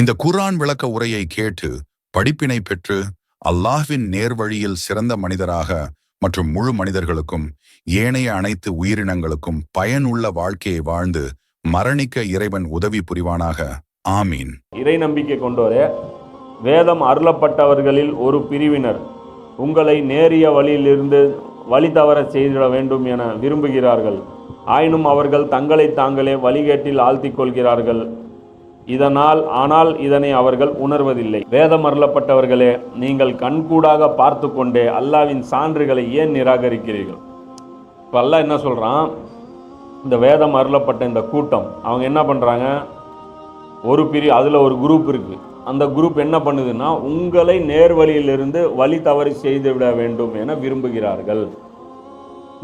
இந்த குர்ஆன் விளக்க உரையை கேட்டு படிப்பினை பெற்று அல்லாஹ்வின் நேர்வழியில் சிறந்த மனிதராக மற்றும் முழு மனிதர்களுக்கும் ஏனைய அனைத்து உயிரினங்களுக்கும் பயனுள்ள வாழ்க்கையை வாழ்ந்து மரணிக்க இறைவன் உதவி புரிவானாக. ஆமீன். இறை நம்பிக்கை கொண்டோரே வேதம் அருளப்பட்டவர்களில் ஒரு பிரிவினர் உங்களை நேரிய வழியிலிருந்து வழி தவறச் செய்திட வேண்டும் என விரும்புகிறார்கள். ஆயினும் அவர்கள் தங்களை தாங்களே வழிகேட்டில் ஆழ்த்திக் கொள்கிறார்கள். இதனால் ஆனால் இதனை அவர்கள் உணர்வதில்லை. வேதம் அருளப்பட்டவர்களே நீங்கள் கண்கூடாக பார்த்து கொண்டே அல்லாவின் சான்றுகளை ஏன் நிராகரிக்கிறீர்கள்? இப்போ அல்லா என்ன சொல்கிறான் இந்த வேதம் அருளப்பட்ட இந்த கூட்டம் அவங்க என்ன பண்ணுறாங்க ஒரு பிரி அதில் ஒரு குரூப் இருக்குது அந்த குரூப் என்ன பண்ணுதுன்னா உங்களை நேர்வழியிலிருந்து வழி தவறி செய்து விட வேண்டும் என விரும்புகிறார்கள்.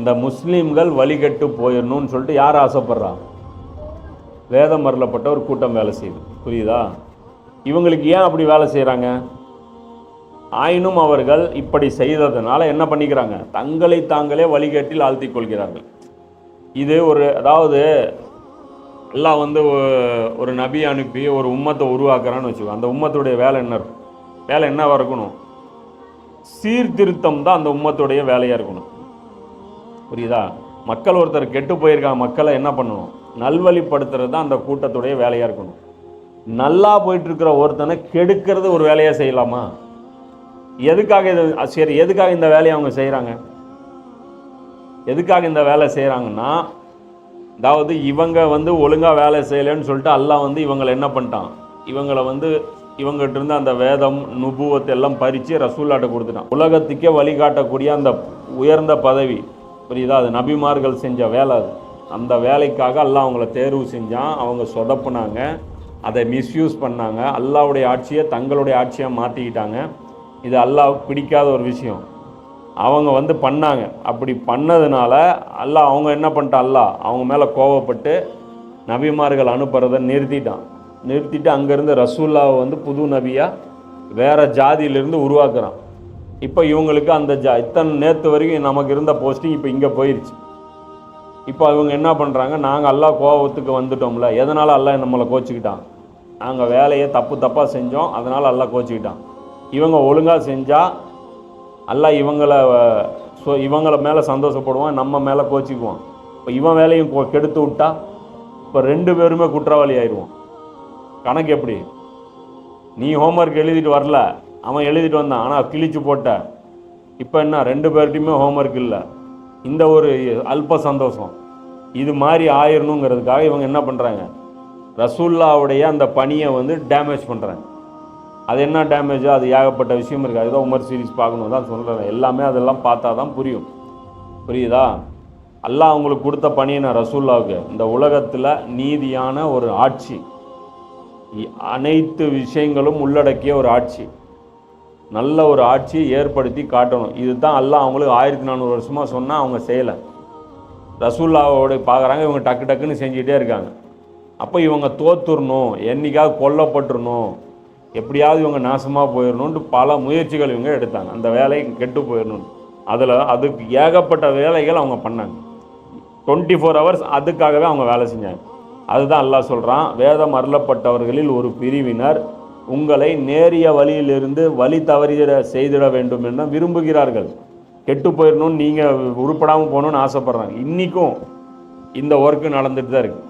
இந்த முஸ்லீம்கள் வழிகட்டு போயிடணும்னு சொல்லிட்டு யார் ஆசைப்பட்றாங்க வேதம் மரலப்பட்ட ஒரு கூட்டம் வேலை செய்யுது. புரியுதா? இவங்களுக்கு ஏன் அப்படி வேலை செய்கிறாங்க ஆயினும் அவர்கள் இப்படி செய்ததுனால என்ன பண்ணிக்கிறாங்க? தங்களை தாங்களே வழிகேட்டில் ஆழ்த்தி கொள்கிறார்கள். இது ஒரு அதாவது எல்லாம் வந்து ஒரு நபி அனுப்பி ஒரு உம்மத்தை உருவாக்குறான்னு வச்சுக்கோ அந்த உம்மத்துடைய வேலை என்ன இருக்கும்? வேலை என்னவாக இருக்கணும்? சீர்திருத்தம் தான் அந்த உம்மத்துடைய வேலையாக இருக்கணும். புரியுதா? மக்கள் ஒருத்தர் கெட்டு போயிருக்காங்க மக்களை என்ன பண்ணணும்? நல்வழிப்படுத்துறது தான் அந்த கூட்டத்துடைய வேலையாக இருக்கணும். நல்லா போயிட்டுருக்கிற ஒருத்தனை கெடுக்கிறது ஒரு வேலையாக செய்யலாமா? எதுக்காக இது சரி எதுக்காக இந்த வேலையை அவங்க செய்கிறாங்க எதுக்காக இந்த வேலை செய்கிறாங்கன்னா அதாவது இவங்க வந்து ஒழுங்காக வேலை செய்யலைன்னு சொல்லிட்டு அல்லாஹ் வந்து இவங்களை என்ன பண்ணிட்டான்? இவங்களை வந்து இவங்ககிட்ட இருந்து அந்த வேதம் நுபுவத்தை எல்லாம் பறித்து ரசூல்லாட்ட கொடுத்துட்டான். உலகத்துக்கே வழிகாட்டக்கூடிய அந்த உயர்ந்த பதவி புரியுதா? அது நபிமார்கள் செஞ்ச வேலை அது. அந்த வேலைக்காக அல்லாஹ் அவங்கள தேர்வு செஞ்சான். அவங்க சொதப்புனாங்க. அதை மிஸ்யூஸ் பண்ணாங்க. அல்லாவுடைய ஆட்சியை தங்களுடைய ஆட்சியாக மாற்றிக்கிட்டாங்க இது அல்லாவுக்கு பிடிக்காத ஒரு விஷயம். அவங்க வந்து பண்ணாங்க. அப்படி பண்ணதுனால அல்லாஹ் அவங்க என்ன பண்ணிட்டான்? அல்லாஹ் அவங்க மேலே கோவப்பட்டு நபிமார்கள் அனுப்புறதை நிறுத்திட்டான். நிறுத்திட்டு அங்கேருந்து ரசூல்லாவை வந்து புது நபியாக வேறு ஜாதியிலிருந்து உருவாக்குறான். இப்போ இவங்களுக்கு அந்த ஜா இத்தனை நேற்று வரைக்கும் நமக்கு இருந்த போஸ்டிங் இப்போ இங்கே போயிடுச்சு இப்போ இவங்க என்ன பண்ணுறாங்க நாங்கள் எல்லாம் கோபத்துக்கு வந்துட்டோம்ல. எதனால் எல்லாம் நம்மளை கோச்சிக்கிட்டான்? நாங்கள் வேலையை தப்பு தப்பாக செஞ்சோம் அதனால் எல்லாம் கோச்சிக்கிட்டான். இவங்க ஒழுங்காக செஞ்சால் எல்லாம் இவங்களை ஸோ இவங்களை மேலே சந்தோஷப்படுவான் நம்ம மேலே கோச்சிக்குவான். இப்போ இவன் வேலையும் கெடுத்து விட்டா இப்போ ரெண்டு பேருமே குற்றவாளி ஆயிடுவோம் கணக்கு எப்படி? நீ ஹோம்ஒர்க் எழுதிட்டு வரல அவன் எழுதிட்டு வந்தான் ஆனால் கிழிச்சு போட்ட. இப்போ என்ன ரெண்டு பேர்கிட்டையுமே ஹோம்ஒர்க் இல்லை. இந்த ஒரு அல்ப சந்தோஷம். இது மாதிரி ஆயிரணுங்கிறதுக்காக இவங்க என்ன பண்ணுறாங்க ரசூல்லாவுடைய அந்த பணியை வந்து டேமேஜ் பண்ணுறாங்க அது என்ன டேமேஜோ அது ஏகப்பட்ட விஷயம் இருக்குது அதுதான் உமர் சீரிஸ் பார்க்கணும் தான் சொல்கிறேன் எல்லாமே அதெல்லாம் பார்த்தா தான் புரியும். புரியுதா? அல்லாஹ் அவங்களுக்கு கொடுத்த பணியை நான் ரசூல்லாவுக்கு. இந்த உலகத்தில் நீதியான ஒரு ஆட்சி. அனைத்து விஷயங்களும் உள்ளடக்கிய ஒரு ஆட்சி. நல்ல ஒரு ஆட்சியை ஏற்படுத்தி காட்டணும். இதுதான் எல்லாம் அவங்களுக்கு ஆயிரத்தி நானூறு வருஷமாக சொன்னால் அவங்க செய்யலை. ரசூல்லாவோட பார்க்குறாங்க இவங்க டக்கு டக்குன்னு செஞ்சுக்கிட்டே இருக்காங்க. அப்போ இவங்க தோத்துடணும் என்னைக்காவது கொல்லப்பட்டுருணும் எப்படியாவது இவங்க நாசமாக போயிடணுன்ட்டு பல முயற்சிகள் இவங்க எடுத்தாங்க. அந்த வேலையை கெட்டு போயிடணும். அதில் அதுக்கு ஏகப்பட்ட வேலைகள் அவங்க பண்ணாங்க. டுவெண்ட்டி ஃபோர் ஹவர்ஸ் அதுக்காகவே அவங்க வேலை செஞ்சாங்க. அதுதான் எல்லாம் சொல்கிறான் வேதம் அருளப்பட்டவர்களில் ஒரு பிரிவினர் உங்களை நேரிய வழியிலிருந்து வழி தவறிட செய்திட வேண்டும் என விரும்புகிறார்கள். கெட்டு போயிடணும்னு நீங்கள் உருப்படாமல் போகணும்னு ஆசைப்பட்றாங்க. இன்றைக்கும் இந்த ஒர்க்கு நடந்துட்டு தான் இருக்குது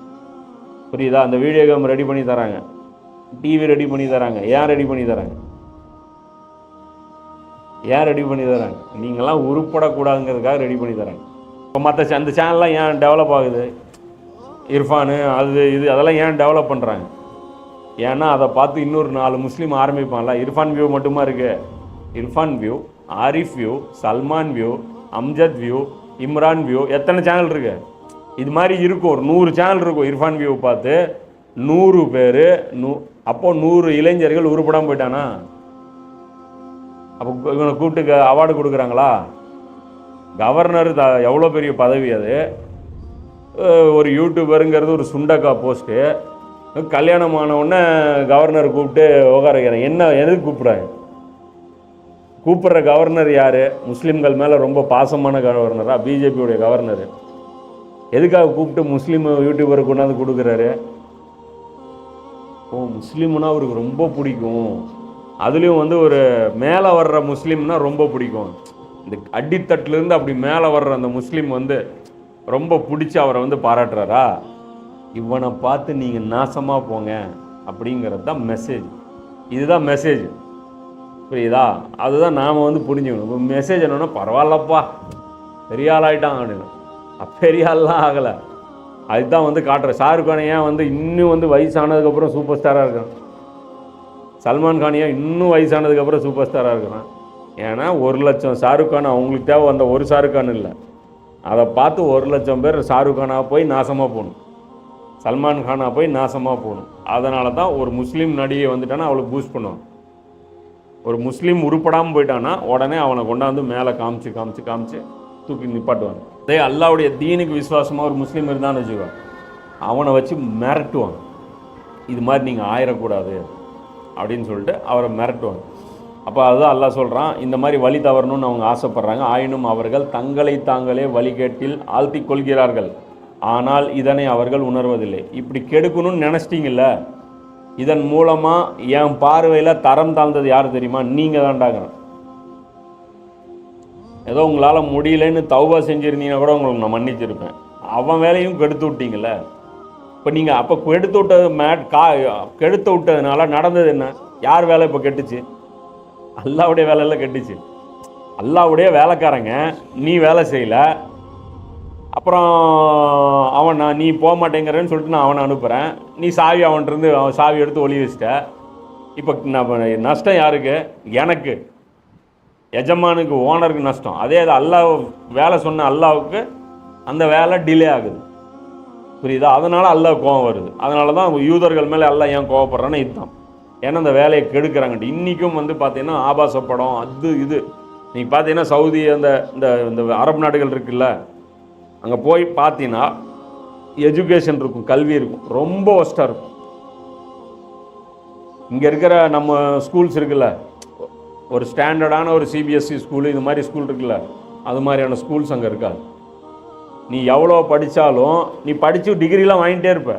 புரியுதா? அந்த வீடியோ கேம் ரெடி பண்ணி தராங்க. டிவி ரெடி பண்ணி தராங்க. ஏன் ரெடி பண்ணி தராங்க? ஏன் ரெடி பண்ணி தராங்க? நீங்களாம் உருப்படக்கூடாதுங்கிறதுக்காக ரெடி பண்ணி தராங்க. இப்போ மற்ற அந்த சேனல்லாம் ஏன் டெவலப் ஆகுது? இர்ஃபானு அது இது அதெல்லாம் ஏன் டெவலப் பண்ணுறாங்க ஏன்னா அதை பார்த்து இன்னொரு நாலு முஸ்லீம் ஆரம்பிப்பான்ல. இர்ஃபான் வியூ மட்டுமா இருக்கு? Irfan view Arif view Salman view Amjad view Imran view எத்தனை சேனல் இருக்கு? இது மாதிரி இருக்கும். ஒரு நூறு சேனல் இருக்கும் இர்ஃபான் வியூ பார்த்து. நூறு பேர் நூ அப்போ நூறு இளைஞர்கள் உருப்படாமல் போயிட்டானா? அப்போ இவனை கூப்பிட்டு அவார்டு கொடுக்குறாங்களா? கவர்னர் த எவ்வளோ பெரிய பதவி அது? ஒரு யூடியூபருங்கிறது ஒரு சுண்டக்கா போஸ்ட்டு கல்யாணம் ஆனவுடனே கவர்னர் கூப்பிட்டு உட்கார என்ன எதுக்கு கூப்பிட்றாங்க கூப்பிட்ற கவர்னர் யார்? முஸ்லீம்கள் மேலே ரொம்ப பாசமான கவர்னரா? பிஜேபியுடைய கவர்னர். எதுக்காக கூப்பிட்டு முஸ்லீம் யூடியூபரை கொண்டாந்து கொடுக்குறாரு? ஓ முஸ்லீம்னா அவருக்கு ரொம்ப பிடிக்கும். அதுலேயும் வந்து ஒரு மேலே வர்ற முஸ்லீம்னா ரொம்ப பிடிக்கும். இந்த அடித்தட்டுலேருந்து அப்படி மேலே வர்ற அந்த முஸ்லீம் வந்து ரொம்ப பிடிச்சி அவரை வந்து பாராட்டுறாரா? இவனை பார்த்து நீங்கள் நாசமாக போங்க அப்படிங்கிறது தான் மெசேஜ் இதுதான் மெசேஜ் புரியுதா? அதுதான் நாம் வந்து புரிஞ்சுக்கணும். இப்போ மெசேஜ் என்னன்னா பரவாயில்லப்பா. பெரிய ஆளாயிட்டான் அப்படின்னு. பெரிய ஆள்லாம் ஆகலை. அதுதான் வந்து காட்டுற. ஷாருக் ஏன் வந்து இன்னும் வந்து வயசானதுக்கப்புறம் சூப்பர் ஸ்டாராக இருக்கிறான்? சல்மான் கான் இன்னும் வயசானதுக்கப்புறம் சூப்பர் ஸ்டாராக இருக்கிறான்? ஏன்னா ஒரு லட்சம் ஷாருக் கான் அவங்களுக்கு தேவை அந்த ஒரு ஷாருக் கான் இல்லை. அதை பார்த்து ஒரு லட்சம் பேர் ஷாருக் கானாக போய் நாசமாக போகணும். சல்மான் கானாக போய் நாசமாக போகணும். அதனால தான் ஒரு முஸ்லீம் நடிகை வந்துட்டானா அவளுக்கு பூஸ்ட் பண்ணுவான். ஒரு முஸ்லீம் உருப்படாமல் போயிட்டான்னா உடனே அவனை கொண்டாந்து மேலே காமிச்சு காமிச்சு காமிச்சு தூக்கி நிப்பாட்டுவாங்க. அதே அல்லாவுடைய தீனுக்கு விசுவாசமாக ஒரு முஸ்லீம் இருந்தான்னு வச்சுக்கோ அவனை வச்சு மிரட்டுவான் இது மாதிரி நீங்கள் ஆயிடக்கூடாது அப்படின்னு சொல்லிட்டு அவரை மிரட்டுவாங்க. அப்போ அதுதான் அல்லா சொல்கிறான் இந்த மாதிரி வழி தவறணும்னு அவங்க ஆசைப்பட்றாங்க. ஆயினும் அவர்கள் தங்களை தாங்களே வழிகேட்டில் ஆழ்த்திக் கொள்கிறார்கள். ஆனால் இதனை அவர்கள் உணர்வதில்லை. இப்படி கெடுக்கணும்னு நினச்சிட்டிங்கல்ல? இதன் மூலமாக என் பார்வையில் தரம் தாழ்ந்தது யார் தெரியுமா? நீங்கள் தான்டாங்கிறேன் ஏதோ உங்களால் முடியலன்னு தௌபா செஞ்சுருந்தீங்கன்னா கூட உங்களுக்கு நான் மன்னிச்சிருப்பேன். அவன் வேலையும் கெடுத்து விட்டீங்கள இப்போ நீங்கள் அப்போ கெடுத்து விட்டது மேட் கா கெடுத்து விட்டதுனால நடந்தது என்ன? யார் வேலை இப்போ கெட்டுச்சு? அல்லாவுடைய வேலையெல்லாம் கெட்டுச்சு. அல்லாவுடைய வேலைக்காரங்க நீ வேலை செய்யலை. அப்புறம் அவன் நான் நீ போக மாட்டேங்கிறேன்னு சொல்லிட்டு நான் அவனை அனுப்புகிறேன் நீ சாவி அவன்கிட்டருந்து அவன் சாவி எடுத்து ஒளி வச்சிட்ட. இப்போ நான் நஷ்டம் யாருக்கு? எனக்கு. எஜமானுக்கு ஓனருக்கு நஷ்டம். அதே அது அல்லாஹ் வேலை சொன்ன அல்லாவுக்கு அந்த வேலை டிலே ஆகுது. புரியுதா? அதனால் அல்லாஹ் கோவம் வருது. அதனால தான் யூதர்கள் மேலே அல்லாஹ் ஏன் கோவப்படுறான்னு இதுதான். ஏன்னா அந்த வேலையை கெடுக்கிறாங்கட்டு இன்றைக்கும் வந்து பார்த்தீங்கன்னா ஆபாச படம் அது இது. நீங்கள் பார்த்தீங்கன்னா சவுதி அந்த இந்த இந்த அரபு நாடுகள் இருக்குல்ல? அங்கே போய் பார்த்தீங்கன்னா எஜுகேஷன் இருக்கும் கல்வி இருக்கும் ரொம்ப ஒஸ்ட்டாக இருக்கும். இங்கே இருக்கிற நம்ம ஸ்கூல்ஸ் இருக்குல்ல ஒரு ஸ்டாண்டர்டான ஒரு சிபிஎஸ்சி ஸ்கூலு இது மாதிரி ஸ்கூல் இருக்குல்ல அது மாதிரியான ஸ்கூல்ஸ் அங்கே இருக்காது. நீ எவ்வளோ படித்தாலும் நீ படித்து டிகிரிலாம் வாங்கிட்டே இருப்ப.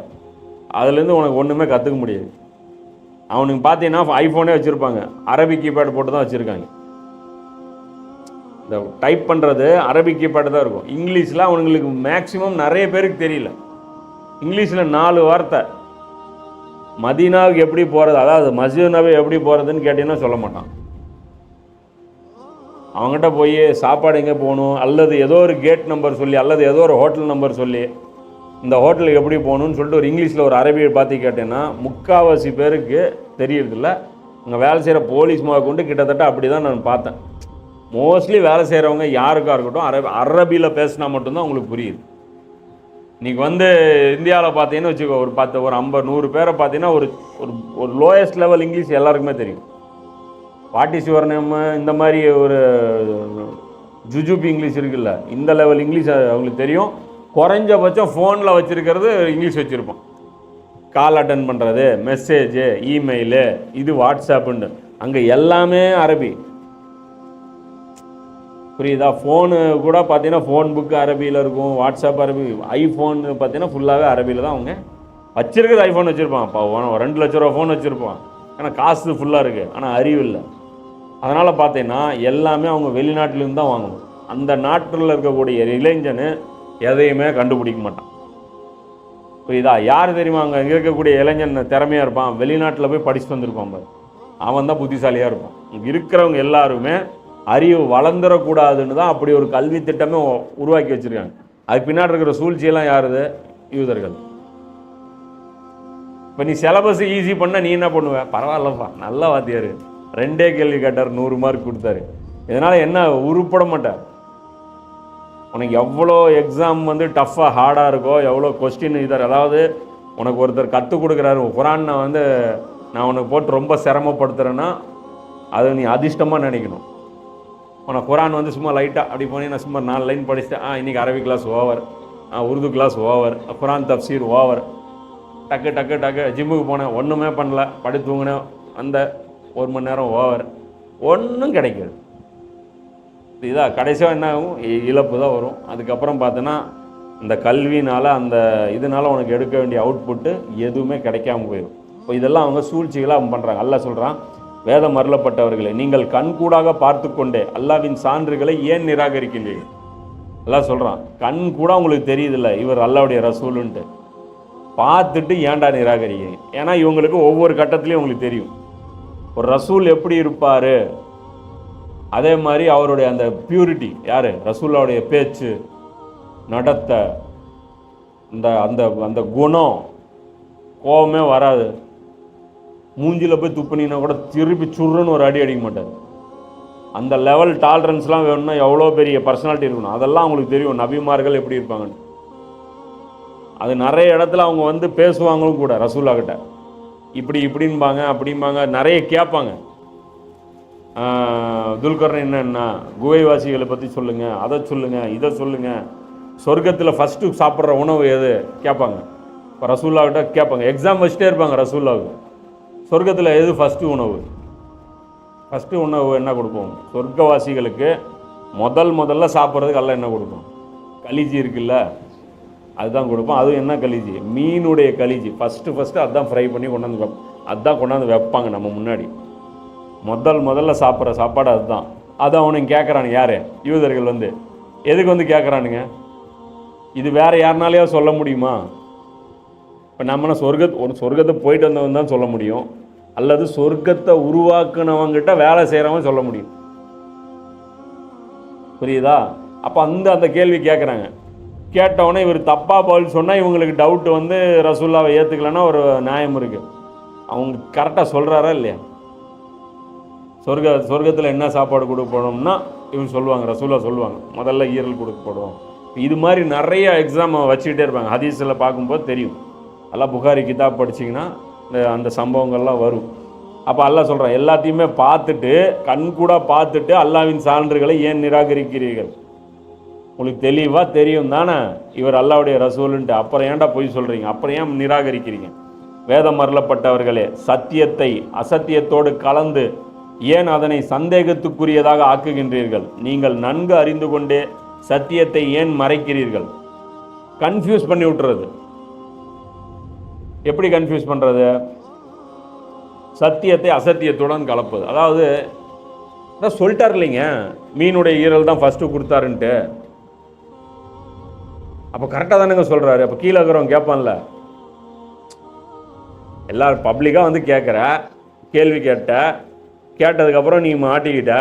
அதுலேருந்து உனக்கு ஒன்றுமே கற்றுக்க முடியாது. அவனுக்கு பார்த்தீங்கன்னா ஐஃபோனே வச்சுருப்பாங்க. அரபி கீபேட் போட்டு தான் வச்சுருக்காங்க. இந்த டைப் பண்ணுறது அரபிக்கு பாட்டு தான் இருக்கும். இங்கிலீஷில் அவனுங்களுக்கு மேக்ஸிமம் நிறைய பேருக்கு தெரியல. இங்கிலீஷில் நாலு வார்த்தை. மதீனாவுக்கு எப்படி போகிறது அதாவது மசீனாவை எப்படி போகிறதுன்னு கேட்டிங்கன்னா சொல்ல மாட்டான். அவங்ககிட்ட போய் சாப்பாடு எங்கே போகணும் அல்லது ஏதோ ஒரு கேட் நம்பர் சொல்லி அல்லது ஏதோ ஒரு ஹோட்டல் நம்பர் சொல்லி இந்த ஹோட்டலுக்கு எப்படி போகணும்னு சொல்லிட்டு ஒரு இங்கிலீஷில் ஒரு அரபியை பார்த்து கேட்டேன்னா முக்காவாசி பேருக்கு தெரியறதில்ல. அங்கே வேலை செய்கிற போலீஸ் முத கொண்டு கிட்டத்தட்ட அப்படி தான் நான் பார்த்தேன். மோஸ்ட்லி வேலை செய்கிறவங்க யாருக்காக இருக்கட்டும் அரபி அரபியில் பேசினா மட்டும்தான் உங்களுக்கு புரியுது. இன்றைக்கி வந்து இந்தியாவில் பார்த்தீங்கன்னு வச்சுக்கோ ஒரு பத்து ஒரு ஐம்பது நூறு பேரை பார்த்தீங்கன்னா ஒரு ஒரு ஒரு லோயஸ்ட் லெவல் இங்கிலீஷ் எல்லாருக்குமே தெரியும். வாட் இஸ் யுவர் நேம் இந்த மாதிரி ஒரு ஜுஜுபி இங்கிலீஷ் இருக்குல்ல இந்த லெவல் இங்கிலீஷ் அவங்களுக்கு தெரியும். குறைஞ்சபட்சம் ஃபோனில் வச்சுருக்கிறது இங்கிலீஷ் வச்சுருப்போம். கால் அட்டன் பண்ணுறது மெசேஜு இமெயிலு இது வாட்ஸ்அப்புன்னு அங்கே எல்லாமே அரபி. புரியுதா? ஃபோனு கூட பார்த்தீங்கன்னா ஃபோன் புக்கு அரபியில் இருக்கும் வாட்ஸ்அப் அரபி ஐஃபோன் பார்த்தீங்கன்னா ஃபுல்லாகவே அரபியில் தான் அவங்க வச்சிருக்கிறது ஐஃபோன் வச்சுருப்பான். இப்போ ரெண்டு லட்ச ரூபா ஃபோன் வச்சுருப்பான். ஆனால் காசு ஃபுல்லாக இருக்குது ஆனால் அறிவு இல்லை. அதனால் பார்த்தீங்கன்னா எல்லாமே அவங்க வெளிநாட்டிலேருந்து தான் வாங்கணும். அந்த நாட்டில் இருக்கக்கூடிய இளைஞனு எதையுமே கண்டுபிடிக்க மாட்டான். புரியுதா? யார் தெரியுமா? அங்கே இருக்கக்கூடிய இளைஞன் திறமையாக இருப்பான். வெளிநாட்டில் போய் படிச்சுட்டு வந்திருப்பான் பாரு. அவன் தான் புத்திசாலியாக இருப்பான். இங்கே இருக்கிறவங்க எல்லாருமே அறிவு வளர்ந்துடக்கூடாதுன்னு தான் அப்படி ஒரு கல்வி திட்டமே உருவாக்கி வச்சுருக்காங்க. அதுக்கு பின்னாடி இருக்கிற சூழ்ச்சியெல்லாம் யாருது யூதர்கள். இப்போ நீ சிலபஸ் ஈஸி பண்ண நீ என்ன பண்ணுவ? பரவாயில்லப்பா நல்ல வாத்தியார். ரெண்டே கேள்வி கேட்டார் நூறு மார்க் கொடுத்தாரு. இதனால் என்ன உருப்பட மாட்டார். உனக்கு எவ்வளோ எக்ஸாம் வந்து டஃப்பாக ஹார்டாக இருக்கோ எவ்வளோ கொஸ்டின் இதார் அதாவது உனக்கு ஒருத்தர் கற்றுக் கொடுக்குறாரு குரான் நான் வந்து நான் உனக்கு போட்டு ரொம்ப சிரமப்படுத்துகிறேன்னா அதை நீ அதிர்ஷ்டமாக நினைக்கணும். ஆனால் குரான் வந்து சும்மா லைட்டாக அப்படி போனீங்கன்னா சும்மா நாலு லைன் படிச்சுட்டு ஆ இன்றைக்கி அரபி கிளாஸ் ஓவர் ஆ உருது கிளாஸ் ஓவர் குரான் தப்சீர் ஓவர் டக்கு டக்கு டக்கு ஜிம்முக்கு போனேன். ஒன்றுமே பண்ணல. படி தூங்கினேன். அந்த ஒரு மணி நேரம் ஓவர் ஒன்றும் கிடைக்காது இதாக கடைசியாக என்ன ஆகும்? இழப்பு தான் வரும். அதுக்கப்புறம் பார்த்தோன்னா இந்த கல்வினால் அந்த இதனால் உனக்கு எடுக்க வேண்டிய அவுட்புட்டு எதுவுமே கிடைக்காம போயிடும். இப்போ இதெல்லாம் அவங்க சூழ்ச்சிகளாக அவங்க பண்ணுறாங்க அல்ல சொல்கிறான் வேதம் அருளப்பட்டவர்களே நீங்கள் கண்கூடாக பார்த்து கொண்டே அல்லாவின் சான்றுகளை ஏன் நிராகரிக்கின்றீர்கள்? எல்லாம் சொல்கிறான் கண் கூட உங்களுக்கு தெரியுதில்ல இவர் அல்லாவுடைய ரசூலுன்ட்டு. பார்த்துட்டு ஏன்டா நிராகரிக்கிறீங்க? ஏன்னா இவங்களுக்கு ஒவ்வொரு கட்டத்துலேயும் உங்களுக்கு தெரியும். ஒரு ரசூல் எப்படி இருப்பார்? அதே மாதிரி அவருடைய அந்த பியூரிட்டி யார்? ரசூல்லாவுடைய பேச்சு நடத்த இந்த அந்த அந்த குணம் கோவமே வராது. மூஞ்சில போய் துப்புனீங்கன்னா கூட திருப்பி சுருன்னு ஒரு அடி அடிக்க மாட்டார். அந்த லெவல் டாலரன்ஸ்லாம் வேணும்னா எவ்வளோ பெரிய பர்சனாலிட்டி இருக்கணும். அதெல்லாம் அவங்களுக்கு தெரியும். நபிமார்கள் எப்படி இருப்பாங்கன்னு. அது நிறைய இடத்துல அவங்க வந்து பேசுவாங்களும் கூட ரசூல்லா கிட்ட. இப்படி இப்படின்பாங்க அப்படிம்பாங்க நிறைய கேட்பாங்க. துல்கர்ணன் என்னன்னா குகைவாசிகளை பற்றி சொல்லுங்கள் அதை சொல்லுங்கள் இதை சொல்லுங்கள் சொர்க்கத்தில் ஃபஸ்ட்டு சாப்பிட்ற உணவு எது? கேட்பாங்க. இப்போ ரசூல்லாவிட்ட கேட்பாங்க. எக்ஸாம் வச்சுட்டே இருப்பாங்க ரசூல்லாவுக்கு சொர்க்கத்தில் எது ஃபஸ்ட்டு உணவு? ஃபஸ்ட்டு உணவு என்ன கொடுப்போம்? சொர்க்கவாசிகளுக்கு முதல் முதல்ல சாப்பிட்றதுக்கு எல்லாம் என்ன கொடுக்கும் கலிஜி இருக்குல்ல அதுதான் கொடுப்போம். அதுவும் என்ன கலிஜி மீனுடைய கலிஜி ஃபஸ்ட்டு ஃபஸ்ட்டு அதுதான் ஃப்ரை பண்ணி கொண்டாந்து வைப்போம் அதான் கொண்டாந்து வைப்பாங்க நம்ம முன்னாடி. முதல் முதல்ல சாப்பிட்ற சாப்பாடு அதுதான். அதை அவனுங்க கேட்குறானுங்க யார்? யூதர்கள் வந்து. எதுக்கு வந்து கேட்குறானுங்க இது வேறு யாருனாலேயோ சொல்ல முடியுமா? இப்போ நம்மனா சொர்க்கத் ஒரு சொர்க்கத்தை போயிட்டு வந்தவன் தான் சொல்ல முடியும். அல்லது சொர்க்கத்தை உருவாக்குனவங்கிட்ட வேலை செய்கிறவன் சொல்ல முடியும். புரியுதா? அப்போ அந்த அந்த கேள்வி கேட்குறாங்க கேட்டவொடனே இவர் தப்பாக பதில் சொன்னால் இவங்களுக்கு டவுட்டு வந்து ரசூல்லாவை ஏற்றுக்கலன்னா ஒரு நியாயம் இருக்குது அவங்க கரெக்டாக சொல்கிறாரா இல்லையா? சொர்க்க சொர்க்கத்தில் என்ன சாப்பாடு கொடுக்கணும்னா இவங்க சொல்லுவாங்க ரசூலா சொல்லுவாங்க. முதல்ல ஈரல் கொடுக்கப்படும் இது மாதிரி நிறைய எக்ஸாம் வச்சுக்கிட்டே இருப்பாங்க. ஹதீஸில் பார்க்கும்போது தெரியும். எல்லாம் புகாரி கிதாப் படிச்சிங்கன்னா இந்த அந்த சம்பவங்கள்லாம் வரும். அப்போ அல்லா சொல்கிறான் எல்லாத்தையுமே பார்த்துட்டு கண் கூட பார்த்துட்டு அல்லாவின் சான்றுகளை ஏன் நிராகரிக்கிறீர்கள்? உங்களுக்கு தெளிவாக தெரியும் தானே? இவர் அல்லாவுடைய ரசூலுன்ட்டு. அப்புறம் ஏன்டா பொய் சொல்கிறீங்க அப்புறம் ஏன் நிராகரிக்கிறீங்க? வேதம் மரலப்பட்டவர்களே சத்தியத்தை அசத்தியத்தோடு கலந்து ஏன் அதனை சந்தேகத்துக்குரியதாக ஆக்குகின்றீர்கள்? நீங்கள் நன்கு அறிந்து கொண்டே சத்தியத்தை ஏன் மறைக்கிறீர்கள்? கன்ஃபியூஸ் பண்ணி விட்டுறது. எப்படி கன்ஃபியூஸ் பண்ணுறது சத்தியத்தை அசத்தியத்துடன் கலப்பது. அதாவது நான் சொல்லிட்டார் இல்லைங்க. மீனுடைய ஈரல் தான் ஃபஸ்ட்டு கொடுத்தாருன்ட்டு. அப்போ கரெக்டாக தானேங்க சொல்கிறாரு அப்போ கீழே இருக்கிறவங்க கேட்பான்ல. எல்லாரும் பப்ளிக்காக வந்து கேட்குற கேள்வி கேட்ட கேட்டதுக்கப்புறம் நீ மாட்டிக்கிட்ட.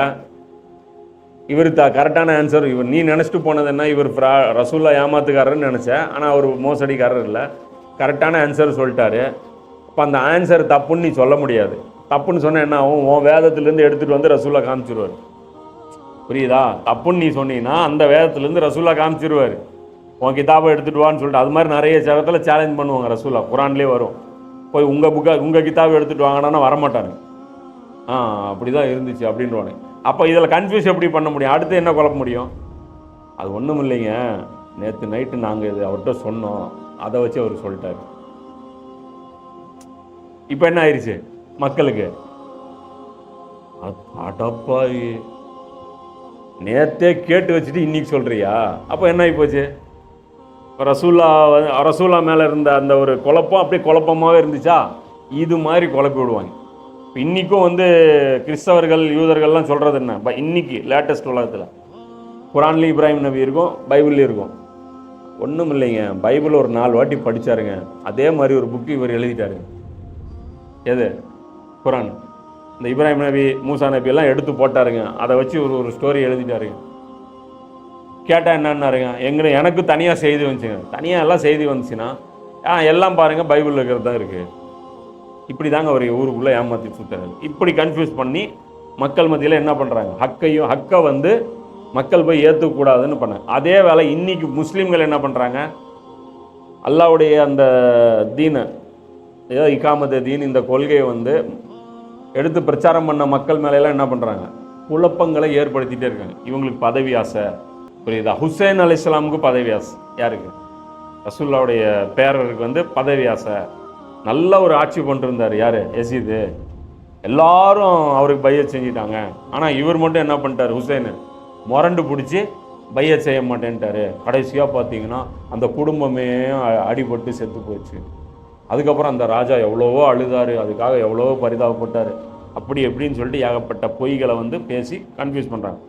இவர் த கரெக்டான ஆன்சர் இவர் நீ நினச்சிட்டு போனது என்ன? இவர் ஃப்ரா ரசூல்லா ஏமாத்துக்காரர்னு நினச்சேன். ஆனால் அவர் மோசடிக்காரர் இல்லை. கரெக்டான ஆன்சர் சொல்லிட்டாரு. அப்போ அந்த ஆன்சர் தப்புன்னு நீ சொல்ல முடியாது. தப்புன்னு சொன்னால் என்ன ஆகும்? உன் வேதத்துலேருந்து எடுத்துகிட்டு வந்து ரசூலா காமிச்சிருவார். புரியுதா? தப்புன்னு நீ சொன்னீங்கன்னா அந்த வேதத்துலேருந்து ரசூலா காமிச்சிருவார். உன் கிதாபை எடுத்துகிட்டு வான்னு சொல்லிட்டு அது மாதிரி நிறைய இடத்துல சேலஞ்ச் பண்ணுவாங்க ரசூலா. குரான்லேயே வரும். போய் உங்கள் புக்கை உங்கள் கிதாபை எடுத்துகிட்டு வாங்கினா வரமாட்டாங்க ஆ அப்படி தான் இருந்துச்சு அப்படின்றவானே. அப்போ இதில் கன்ஃபியூஸ் எப்படி பண்ண முடியும்? அடுத்து என்ன குழப்ப முடியும்? அது ஒன்றும் இல்லைங்க நேற்று நைட்டு நாங்கள் இது அவர்கிட்ட சொன்னோம். அதை வச்சு அவர் சொல்லிட்டார். இப்போ என்ன ஆயிடுச்சு மக்களுக்கு. அடப்பாய் நேத்தே கேட்டு வச்சுட்டு இன்னைக்கு சொல்கிறியா அப்போ என்ன ஆகி போச்சு? இப்போ ரசூல்லா ரசூல்லா மேலே இருந்த அந்த ஒரு குழப்பம் அப்படியே குழப்பமாகவே இருந்துச்சா? இது மாதிரி குழப்பி விடுவாங்க. இப்போ இன்றைக்கும் வந்து கிறிஸ்தவர்கள் யூதர்கள்லாம் சொல்கிறது என்ன? இப்போ இன்னைக்கு லேட்டஸ்ட் உலகத்தில். குரான்லேயும் இப்ராஹிம் நபி இருக்கும் பைபிள்லேயும் இருக்கும். ஒன்றும் இல்லைங்க பைபிள் ஒரு நாலு வாட்டி படிச்சாருங்க. அதே மாதிரி ஒரு புக்கு இவர் எழுதிட்டாரு. எது? குரான். இந்த இப்ராஹிம் நபி மூசா நபி எல்லாம் எடுத்து போட்டாருங்க. அதை வச்சு ஒரு ஒரு ஸ்டோரி எழுதிட்டாருங்க. கேட்டால் என்னன்னாருங்க? எங்கே எனக்கு தனியாக செய்தி வந்துச்சுங்க. தனியாக எல்லாம் செய்தி வந்துச்சுன்னா ஆ எல்லாம் பாருங்கள் பைபிளில் இருக்கிறது தான் இருக்குது இப்படி தாங்க அவர் ஊருக்குள்ளே ஏமாற்றி சுற்றுறாரு இப்படி கன்ஃபியூஸ் பண்ணி மக்கள் மத்தியில் என்ன பண்ணுறாங்க ஹக்கையும் ஹக்கை வந்து மக்கள் போய் ஏற்றுக்கூடாதுன்னு பண்ணாங்க அதே வேலை இன்றைக்கி முஸ்லீம்கள் என்ன பண்ணுறாங்க அல்லாவுடைய அந்த தீனை ஏதோ இக்காமத தீன் இந்த கொள்கையை வந்து எடுத்து பிரச்சாரம் பண்ண மக்கள் மேலெல்லாம் என்ன பண்ணுறாங்க குழப்பங்களை ஏற்படுத்திகிட்டே இருக்காங்க. இவங்களுக்கு பதவி ஆசை. புரியுதா? ஹுசைன் அலி இஸ்லாமுக்கு பதவி ஆசை. யாருக்கு? ரசூல்லாவுடைய பேரருக்கு வந்து பதவி ஆசை. நல்ல ஒரு ஆட்சி பண்ணிருந்தார் யார்? எசிது எல்லாரும் அவருக்கு பைய செஞ்சிட்டாங்க. ஆனால் இவர் மட்டும் என்ன பண்ணிட்டார்? ஹுசேனு. முரண்டு பிடிச்சி பைய செய்ய மாட்டேன்ட்டாரு. கடைசியாக பார்த்தீங்கன்னா அந்த குடும்பமே அடிபட்டு செத்து போச்சு. அதுக்கப்புறம் அந்த ராஜா எவ்வளவோ அழுதாரு அதுக்காக எவ்வளவோ பரிதாபப்பட்டார். அப்படி எப்படின்னு சொல்லிட்டு ஏகப்பட்ட பொய்களை வந்து பேசி கன்ஃபியூஸ் பண்ணுறாங்க